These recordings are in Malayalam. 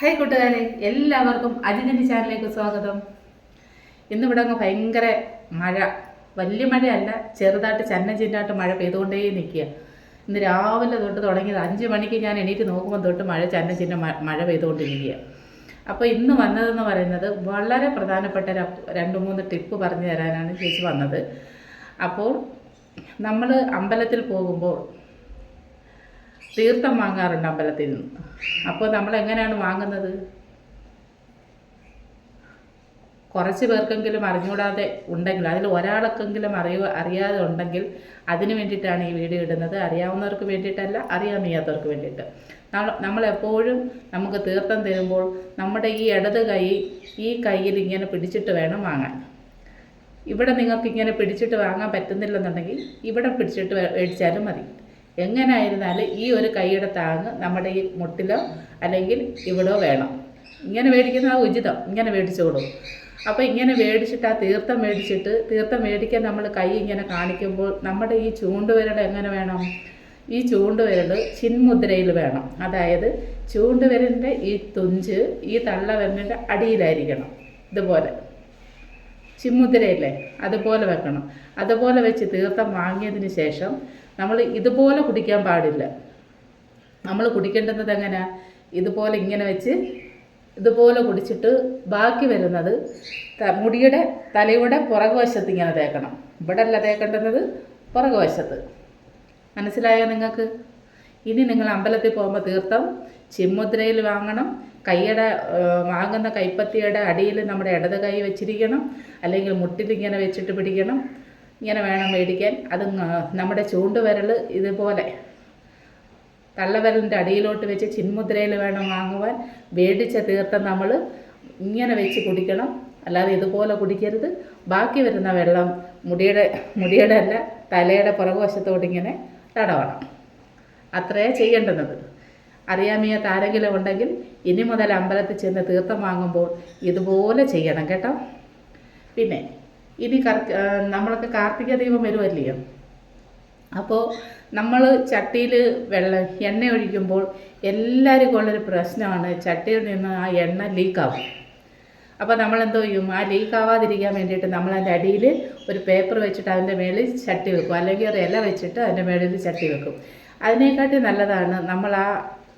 ഹായ് കൂട്ടുകാരെ എല്ലാവർക്കും അജിതിന്റെ ചാനലിലേക്ക് സ്വാഗതം. ഇന്നിവിടെ അങ്ങ് ഭയങ്കര മഴ. വലിയ മഴയല്ല ചെറുതായിട്ട് ചന്ന ചിന്നായിട്ട് മഴ പെയ്തുകൊണ്ടേ നിൽക്കുക. ഇന്ന് രാവിലെ തൊട്ട് തുടങ്ങിയത് അഞ്ച് മണിക്ക് ഞാൻ എണീറ്റ് നോക്കുമ്പോൾ തൊട്ട് മഴ ചന്ന ചിന്ന മഴ പെയ്തുകൊണ്ടിരിക്കുക. അപ്പോൾ ഇന്ന് വന്നതെന്ന് പറയുന്നത് വളരെ പ്രധാനപ്പെട്ട രണ്ട് മൂന്ന് ടിപ്പ് പറഞ്ഞു തരാനാണ് ചേച്ചി വന്നത്. അപ്പോൾ നമ്മൾ അമ്പലത്തിൽ പോകുമ്പോൾ തീർത്ഥം വാങ്ങാറുണ്ട് അമ്പലത്തിൽ നിന്ന്. അപ്പോൾ നമ്മൾ എങ്ങനെയാണ് വാങ്ങുന്നത്? കുറച്ച് പേർക്കെങ്കിലും അറിഞ്ഞുകൂടാതെ ഉണ്ടെങ്കിൽ അതിൽ ഒരാൾക്കെങ്കിലും അറിയുക അറിയാതെ ഉണ്ടെങ്കിൽ അതിന് വേണ്ടിയിട്ടാണ് ഈ വീഡിയോ ഇടുന്നത്. അറിയാവുന്നവർക്ക് വേണ്ടിയിട്ടല്ല അറിയാൻ വയ്യാത്തവർക്ക് വേണ്ടിയിട്ട്. നമ്മൾ നമ്മളെപ്പോഴും നമുക്ക് തീർത്ഥം തരുമ്പോൾ നമ്മുടെ ഈ ഇടത് കൈ ഈ കയ്യിൽ ഇങ്ങനെ പിടിച്ചിട്ട് വേണം വാങ്ങാൻ. ഇവിടെ നിങ്ങൾക്ക് ഇങ്ങനെ പിടിച്ചിട്ട് വാങ്ങാൻ പറ്റുന്നില്ലെന്നുണ്ടെങ്കിൽ ഇവിടെ പിടിച്ചിട്ട് മേടിച്ചാലും മതി. എങ്ങനെയായിരുന്നാലും ഈ ഒരു കൈയുടെ താങ്ങ് നമ്മുടെ ഈ മുട്ടിലോ അല്ലെങ്കിൽ ഇവിടോ വേണം. ഇങ്ങനെ മേടിക്കുന്നത് ഉചിതം ഇങ്ങനെ മേടിച്ചോളൂ അപ്പോൾ ഇങ്ങനെ മേടിച്ചിട്ട് ആ തീർത്ഥം മേടിച്ചിട്ട് തീർത്ഥം മേടിക്കാൻ നമ്മൾ കൈ ഇങ്ങനെ കാണിക്കുമ്പോൾ നമ്മുടെ ഈ ചൂണ്ടുവിരൽ എങ്ങനെ വേണം? ഈ ചൂണ്ടുവിരൽ ചിന്മുദ്രയിൽ വേണം. അതായത് ചൂണ്ടുവിരലിന്റെ ഈ തുഞ്ച് ഈ തള്ളവിരലിന്റെ അടിയിലായിരിക്കണം. ഇതുപോലെ. ചിമ്മുദ്രയില്ലേ അതുപോലെ വെക്കണം. അതുപോലെ വെച്ച് തീർത്ഥം വാങ്ങിയതിന് ശേഷം നമ്മൾ ഇതുപോലെ കുടിക്കാൻ പാടില്ല. നമ്മൾ കുടിക്കേണ്ടുന്നത് എങ്ങനെ? ഇതുപോലെ ഇങ്ങനെ വെച്ച് ഇതുപോലെ കുടിച്ചിട്ട് ബാക്കി വരുന്നത് മുടിയുടെ തലയുടെ പുറകുവശത്ത് ഇങ്ങനെ തേക്കണം. ഇവിടെ അല്ല തേക്കേണ്ടുന്നത് പുറകുവശത്ത്. മനസ്സിലായോ നിങ്ങൾക്ക്? ഇനി നിങ്ങൾ അമ്പലത്തിൽ പോകുമ്പോൾ തീർത്ഥം ചിമ്മുദ്രയിൽ വാങ്ങണം കൈയുടെ വാങ്ങുന്ന കൈപ്പത്തിയുടെ അടിയിൽ നമ്മുടെ ഇടത് കൈ വെച്ചിരിക്കണം അല്ലെങ്കിൽ മുട്ടിൽ ഇങ്ങനെ വെച്ചിട്ട് പിടിക്കണം. ഇങ്ങനെ വേണം മേടിക്കാൻ. അത് നമ്മുടെ ചൂണ്ടുവിരൽ ഇതുപോലെ തള്ളവിരലിന്റെ അടിയിലോട്ട് വെച്ച് ചിന്മുദ്രയിൽ വേണം വാങ്ങുവാൻ. മേടിച്ച തീർത്ഥം നമ്മൾ ഇങ്ങനെ വെച്ച് കുടിക്കണം. അല്ലാതെ ഇതുപോലെ കുടിക്കരുത്. ബാക്കി വരുന്ന വെള്ളം മുടിയുടെ മുടിയുടെ അല്ല തലയുടെ പുറകുവശത്തോട്ട് ഇങ്ങനെ തടവണം. അത്രയേ ചെയ്യേണ്ടുന്നത്. അറിയാൻ ആരെങ്കിലും ഉണ്ടെങ്കിൽ ഇനി മുതൽ അമ്പലത്തിൽ ചെന്ന് തീർത്ഥം വാങ്ങുമ്പോൾ ഇതുപോലെ ചെയ്യണം കേട്ടോ. പിന്നെ ഇനി നമ്മളൊക്കെ കാർത്തിക ദീപം വരുമല്ലയോ അപ്പോൾ നമ്മൾ ചട്ടിയിൽ വെള്ളം എണ്ണ ഒഴിക്കുമ്പോൾ എല്ലാവർക്കും ഉള്ളൊരു പ്രശ്നമാണ് ചട്ടിയിൽ നിന്ന് ആ എണ്ണ ലീക്കാവും. അപ്പോൾ നമ്മൾ എന്തോ ചെയ്യും? ആ ലീക്ക് ആവാതിരിക്കാൻ വേണ്ടിയിട്ട് നമ്മൾ അതിന്റെ അടിയിൽ ഒരു പേപ്പർ വെച്ചിട്ട് അതിന്റെ മേളിൽ ചട്ടി വെക്കും. അല്ലെങ്കിൽ ഒരു ഇല വെച്ചിട്ട് അതിന്റെ മേളിൽ ചട്ടി വെക്കും. അതിനെക്കാട്ടി നല്ലതാണ് നമ്മൾ ആ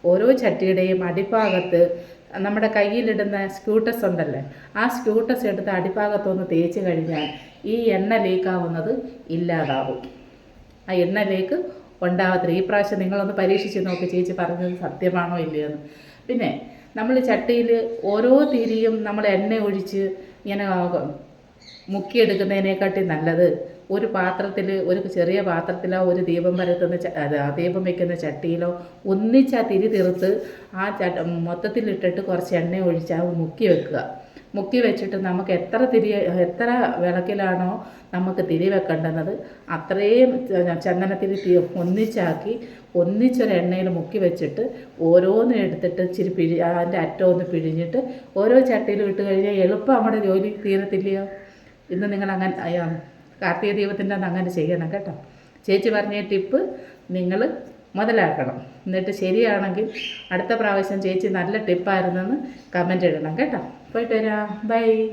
ഓരോ ചട്ടിയുടെയും അടിഭാഗത്ത് നമ്മുടെ കയ്യിലിടുന്ന സ്ക്യൂട്ടസ് ഉണ്ടല്ലേ ആ സ്ക്യൂട്ടസ് എടുത്ത് അടിഭാഗത്തൊന്ന് തേച്ച് കഴിഞ്ഞാൽ ഈ എണ്ണ ലീക്കാവുന്നത് ഇല്ലാതാവും. ആ എണ്ണ ലീക്ക് ഉണ്ടാവത്തില്ല. ഈ പ്രാവശ്യം നിങ്ങളൊന്ന് പരീക്ഷിച്ച് നോക്കി ചേച്ചി പറഞ്ഞത് സത്യമാണോ ഇല്ലയോന്ന്. പിന്നെ നമ്മൾ ചട്ടിയിൽ ഓരോ തിരിയും നമ്മൾ എണ്ണ ഒഴിച്ച് ഇങ്ങനെ മുക്കിയെടുക്കുന്നതിനെക്കാട്ടി നല്ലത് ഒരു പാത്രത്തിൽ ഒരു ചെറിയ പാത്രത്തിലോ ഒരു ദീപം പരത്തുന്ന ദീപം വയ്ക്കുന്ന ചട്ടിയിലോ ഒന്നിച്ച് ആ തിരി തീർത്ത് ആ ചട്ട മൊത്തത്തിലിട്ടിട്ട് കുറച്ച് എണ്ണ ഒഴിച്ച് ആ മുക്കി വെക്കുക. മുക്കി വെച്ചിട്ട് നമുക്ക് എത്ര തിരി എത്ര വിളക്കിലാണോ നമുക്ക് തിരി വെക്കേണ്ടുന്നത് അത്രയും ചന്ദനത്തിരി ഒന്നിച്ചാക്കി ഒന്നിച്ചൊരു എണ്ണയിൽ മുക്കി വെച്ചിട്ട് ഓരോന്നും എടുത്തിട്ട് ഇച്ചിരി പിഴി അതിന്റെ അറ്റം ഒന്ന് പിഴിഞ്ഞിട്ട് ഓരോ ചട്ടിയിലും ഇട്ട് കഴിഞ്ഞാൽ എളുപ്പം നമ്മുടെ ജോലി തീരത്തില്ലയോ? ഇന്ന് നിങ്ങൾ അങ്ങനെ കാർത്തിക ദീപത്തിന്റെ അന്ന് അങ്ങനെ ചെയ്യണം കേട്ടോ. ചേച്ചി പറഞ്ഞ ടിപ്പ് നിങ്ങൾ മുതലാക്കണം. എന്നിട്ട് ശരിയാണെങ്കിൽ അടുത്ത പ്രാവശ്യം ചേച്ചി നല്ല ടിപ്പായിരുന്നെന്ന് കമന്റ് ഇടണം കേട്ടോ. പോയിട്ട് വരാം. ബൈ.